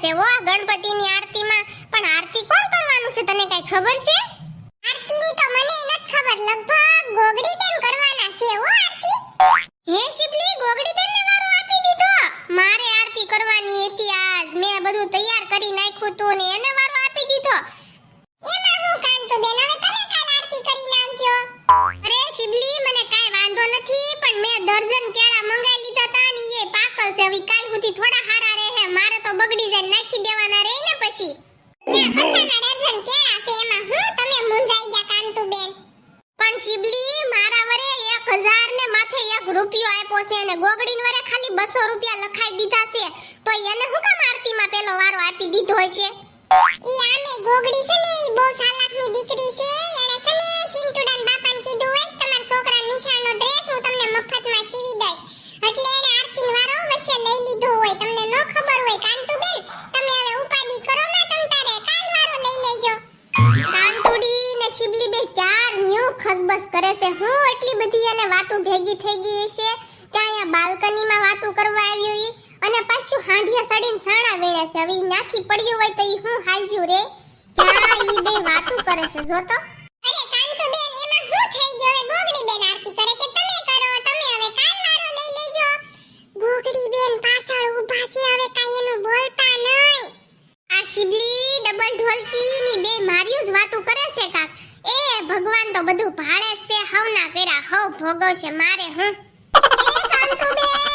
છે ઓ ગણપતિની આરતીમાં. પણ આરતી કોણ કરવાનું છે, તને કઈ ખબર છે? આરતી તો મને નથી ખબર, લગભગ ગોગડી બેન કરવાના છે ઓ આરતી. હે શિબલી ગોગડી બેન ને વારો આપી દીધો? મારે આરતી કરવાની હતી આજ. મેં બધું તૈયાર કરી નાખ્યું તું ને એને વારો આપી દીધો. એમાં હું કાંતો બેન, હવે તમે કાલ આરતી કરી નાખજો અરે શિબલી, મને કાઈ વાંધો નથી, પણ મેં દર્જન કેળા મંગાઈ લીધા તા ને એ પાકલ છે. હવે કાલ સુધી થોડા જાય નાખી દેવાના રહે ને પછી. છે મારા વરે 1000 ને માથે એક રૂપિયો આપ્યો છે અને ગોગડીન વરે ખાલી બસો રૂપિયા લખાઈ દીધા છે. તો એને હું કામ આરતીમાં વારો આપી દીધો આને ગોગડી છે ને, ઈ બહુ સાલાકની છે હું એટલી બધી એને વાતો ભેગી થઈ ગઈ છે ત્યાં અહીંયા બાલ્કનીમાં વાતો કરવા આવ્યો ઈ અને પાછું હાંઢિયા સડીને સાણા વેળે છે. હવે નાખી પડ્યું હોય તો ઈ હું હાલજુ રે. ક્યાં ઈ બે વાતો કરે છે, જો તો. અરે કાંતુબેન, એમાં શું થઈ ગયો? હે ગોગડી બેન આરતી કરે કે તમે કરો? તમે હવે કાન મારો લઈ લેજો. ગોગડી બેન પાછળ ઊભા છે, હવે કાઈ એનું બોલતા નહીં. આ શિબલી, ડબલ ઢોલકી ની બે માર્યું જ વાતો કરે છે કાક. એ ભગવાન તો બધું જ છે, હવના કર્યા, હવ ભોગવશે મારે, હું? એ કાંતુ બેન હું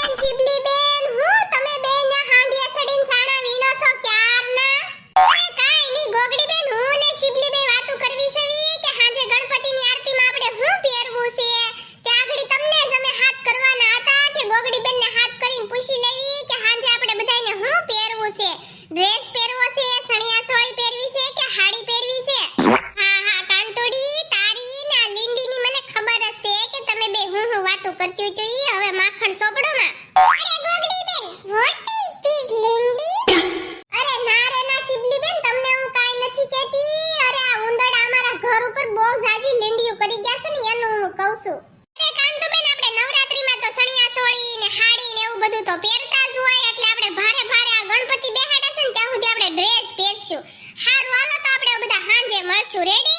વાતો કરતી જોઈએ હવે માખણ સોપડો માં. અરે ગોગડી બેન વોટ ઇઝ ધીસ લિંડી? અરે ના રે ના શિબલી બેન, તમને હું કાઈ નથી કહેતી. અરે આ ઉંદર અમારા ઘર ઉપર બહુ જાજી લીંડીઓ કરી ગયા છે ને, એનું હું કહું છું. અરે કામ તો બેન આપણે નવરાત્રી માં તો સણિયા સોળી ને હાડી ને એવું બધું તો પહેરતા જ હોય, એટલે આપણે ભારે ભારે આ ગણપતિ બેહાડા છે ને, ત્યાં સુધી આપણે ડ્રેસ પહેરશું. હારું, હાલો તો આપણે બધા હાંજે મળશું. રેડી